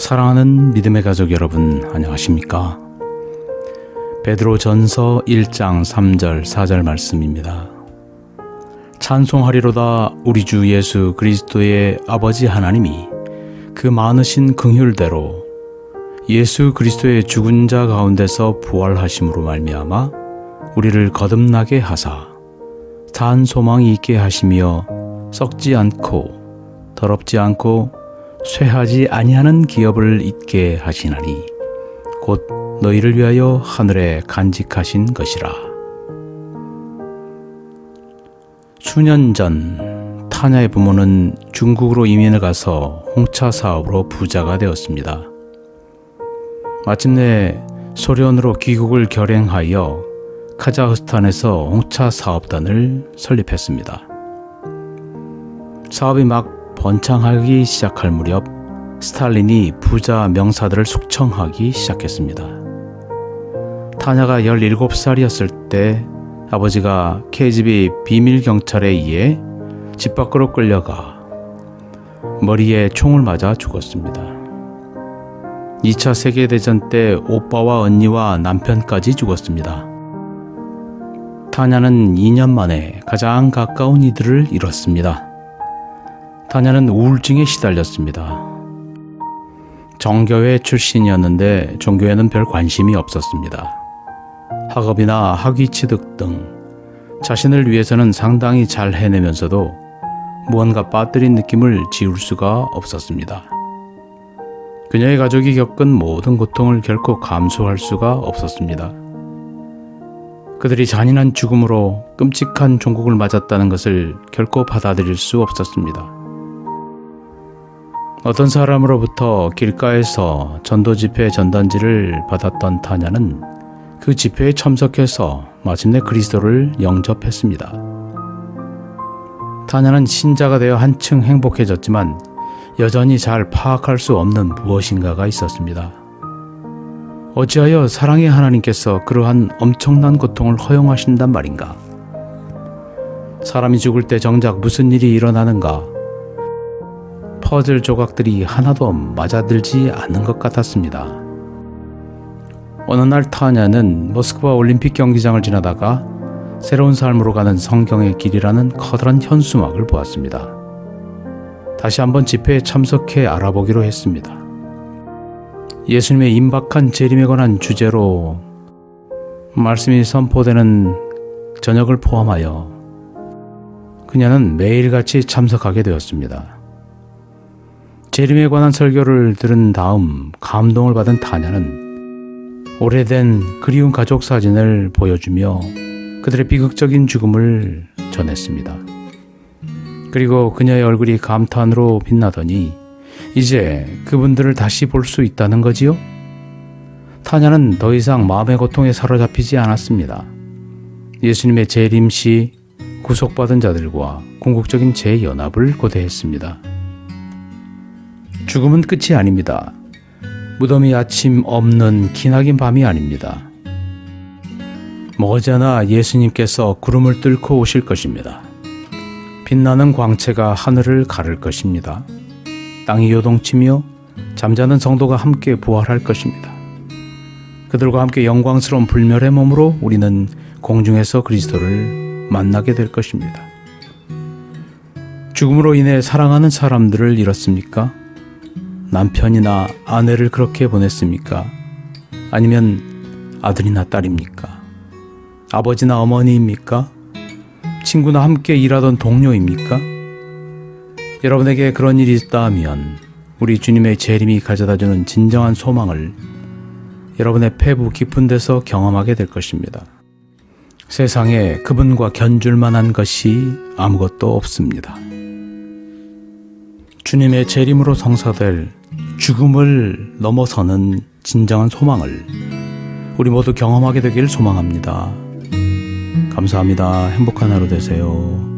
사랑하는 믿음의 가족 여러분, 안녕하십니까? 베드로 전서 1장 3절 4절 말씀입니다. 찬송하리로다 우리 주 예수 그리스도의 아버지 하나님이 그 많으신 긍휼대로 예수 그리스도의 죽은 자 가운데서 부활하심으로 말미암아 우리를 거듭나게 하사 산 소망이 있게 하시며 썩지 않고 더럽지 않고 쇠하지 아니하는 기업을 잊게 하시나니 곧 너희를 위하여 하늘에 간직하신 것이라. 수년 전 타냐의 부모는 중국으로 이민을 가서 홍차 사업으로 부자가 되었습니다. 마침내 소련으로 귀국을 결행하여 카자흐스탄에서 홍차 사업단을 설립했습니다. 사업이 막 번창하기 시작할 무렵 스탈린이 부자 명사들을 숙청하기 시작했습니다. 타냐가 17살이었을 때 아버지가 KGB 비밀 경찰에 의해 집 밖으로 끌려가 머리에 총을 맞아 죽었습니다. 2차 세계대전 때 오빠와 언니와 남편까지 죽었습니다. 타냐는 2년 만에 가장 가까운 이들을 잃었습니다. 타냐는 우울증에 시달렸습니다. 정교회 출신이었는데 종교에는 별 관심이 없었습니다. 학업이나 학위 취득 등 자신을 위해서는 상당히 잘 해내면서도 무언가 빠뜨린 느낌을 지울 수가 없었습니다. 그녀의 가족이 겪은 모든 고통을 결코 감수할 수가 없었습니다. 그들이 잔인한 죽음으로 끔찍한 종국을 맞았다는 것을 결코 받아들일 수 없었습니다. 어떤 사람으로부터 길가에서 전도 집회 전단지를 받았던 타냐는 그 집회에 참석해서 마침내 그리스도를 영접했습니다. 타냐는 신자가 되어 한층 행복해졌지만 여전히 잘 파악할 수 없는 무엇인가가 있었습니다. 어찌하여 사랑의 하나님께서 그러한 엄청난 고통을 허용하신단 말인가? 사람이 죽을 때 정작 무슨 일이 일어나는가? 퍼즐 조각들이 하나도 맞아들지 않는 것 같았습니다. 어느 날 타냐는 모스크바 올림픽 경기장을 지나다가 새로운 삶으로 가는 성경의 길이라는 커다란 현수막을 보았습니다. 다시 한번 집회에 참석해 알아보기로 했습니다. 예수님의 임박한 재림에 관한 주제로 말씀이 선포되는 저녁을 포함하여 그녀는 매일같이 참석하게 되었습니다. 재림에 관한 설교를 들은 다음 감동을 받은 타냐는 오래된 그리운 가족 사진을 보여주며 그들의 비극적인 죽음을 전했습니다. 그리고 그녀의 얼굴이 감탄으로 빛나더니 이제 그분들을 다시 볼 수 있다는 거지요? 타냐는 더 이상 마음의 고통에 사로잡히지 않았습니다. 예수님의 재림 시 구속받은 자들과 궁극적인 재연합을 고대했습니다. 죽음은 끝이 아닙니다. 무덤이 아침 없는 기나긴 밤이 아닙니다. 머지않아 예수님께서 구름을 뚫고 오실 것입니다. 빛나는 광채가 하늘을 가를 것입니다. 땅이 요동치며 잠자는 성도가 함께 부활할 것입니다. 그들과 함께 영광스러운 불멸의 몸으로 우리는 공중에서 그리스도를 만나게 될 것입니다. 죽음으로 인해 사랑하는 사람들을 잃었습니까? 남편이나 아내를 그렇게 보냈습니까? 아니면 아들이나 딸입니까? 아버지나 어머니입니까? 친구나 함께 일하던 동료입니까? 여러분에게 그런 일이 있다면 우리 주님의 재림이 가져다주는 진정한 소망을 여러분의 폐부 깊은 데서 경험하게 될 것입니다. 세상에 그분과 견줄 만한 것이 아무것도 없습니다. 주님의 재림으로 성사될 죽음을 넘어서는 진정한 소망을 우리 모두 경험하게 되길 소망합니다. 감사합니다. 행복한 하루 되세요.